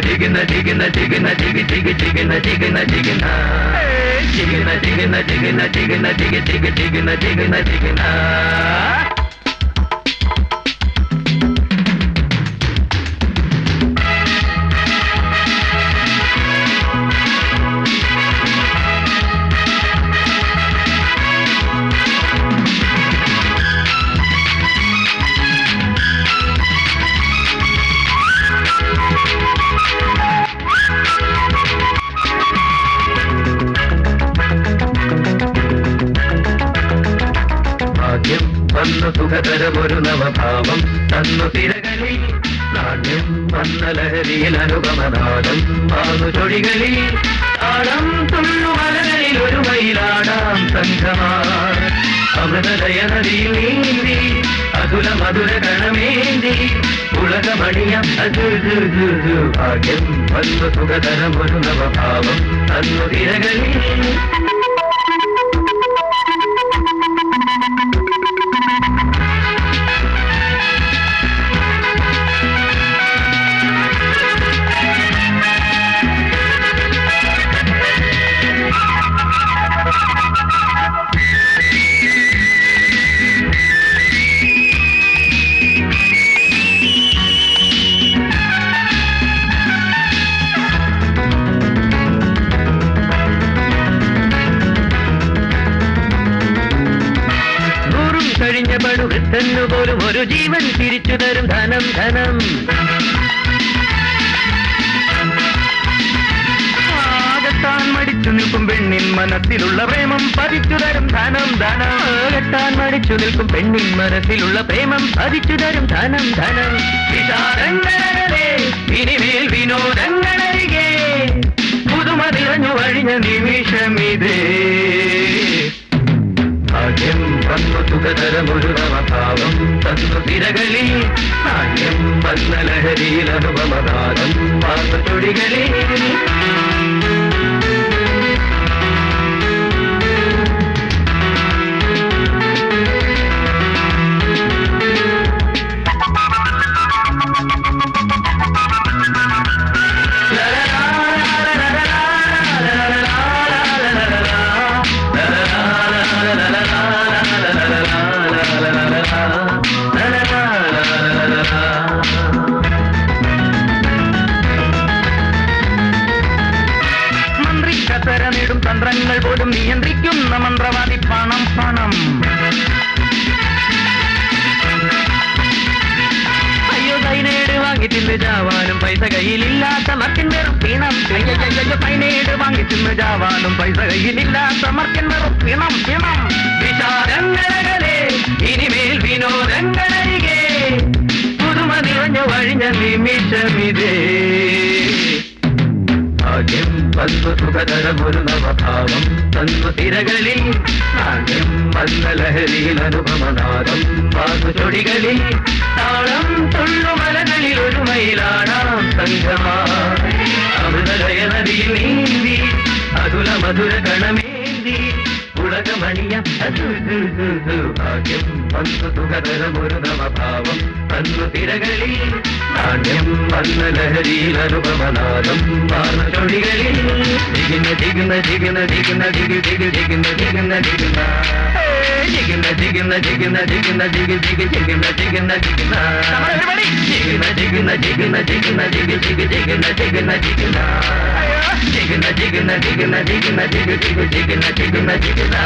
దిగిన దిగిన దిగిన దిగి దిగి దిగిన దిగిన దిగిన దిగిన దిగిన దిగిన దిగిన దిగి దిగి దిగిన దిగిన దిగిన വന്നു സുഖതരമൊരു നവഭാവം. തന്നു തിരകളിൽ നാണ്യം വന്ന ലഹരിയിൽ അനുപമനാദം. മാന്നു ചൊടികളിൽ ആടം തുള്ളു മലകളിൽ ഒരു മയിലാടാം സംഘമാർ. അമൃതലയ നദിയിൽ നീന്തി അതുല മധുര ഉലകമണിയം ഭാഗ്യം. വന്നു സുഖതരം ഒരു നവഭാവം. തന്നു തിരകളിൽ പടുവൃത്തന്നു പോലും ഒരു ജീവൻ തിരിച്ചു തരും ധനം ധനം. ആകത്താൻ മടിച്ചു നിൽക്കും പെണ്ണിൻ മനസ്സിലുള്ള പ്രേമം പതിച്ചു തരും ധനം ധനം. ആകത്താൻ മടിച്ചു നിൽക്കും പെണ്ണിൻ മനസ്സിലുള്ള പ്രേമം പതിച്ചു തരും ധനം ധനം. ഇനിമേൽ വിനോദങ്ങളരികെ. പുതുമതിലഞ്ഞു വഴിഞ്ഞ നിമിഷം നിമിഷമിതേ. വാർന്ന കയ്യിലില്ലാത്ത മർക്കൻ വെറും പീണം. കൈനേട് വാങ്ങിച്ചിന്ന് ജാവാനും പൈസ കയ്യിലില്ലാത്ത മർക്കൻ വെറും പീണം പീണം. വിചാരങ്ങളെ ഇനിമേൽ വിനോദങ്ങളരികെ. പുതുമ നിറഞ്ഞു വഴിഞ്ഞ നിമിഷമിതേ. ഭാഗ്യം വന്നു സുഖതരമൊരു നവഭാവം. തന്നു തിരകളിൽ ആദ്യം വന്ന ലഹരിയിൽ അനുപമനാദം. വാസു ചൊടികളിൽ താളം തുള്ളു മയിലാടാം സംഘമാ അമൃതലയ നദിയിൽ നീന്തി അതുല മധുര കണമേന്തി ഉലകമണിയ ഭാഗ്യം വന്നു സുഖതരമൊരു നവഭാവം തന്നു തിരകളിൽ നാണ്യം വന്ന ലഹരിയിൽ അനുപമനാദം വാർന്ന ചൊടികളിൽ ജിഗുന്ന ജിഗുന്ന ജിഗുന്ന ജിഗുന്ന ജിഗു ജിഗു ജിഗുന്ന ജിഗുന്ന ജിഗുന്ന ജിഗുന്ന ജിഗുന്ന ജിഗുന്ന ജിഗു ജിഗു ജിഗുന്ന ജിഗുന്ന ജിഗുന്ന ജിഗുന്ന ജിഗുന്ന ജിഗുന്ന ജിഗുന്ന ജിഗു ജിഗു ജിഗുന്ന ജിഗുന്ന ജിഗുന്ന ജിഗുന്ന ജിഗുന്ന ജിഗുന്ന ജിഗുന്ന ജിഗു ജിഗു ജിഗുന്ന ജിഗുന്ന ജിഗുന്ന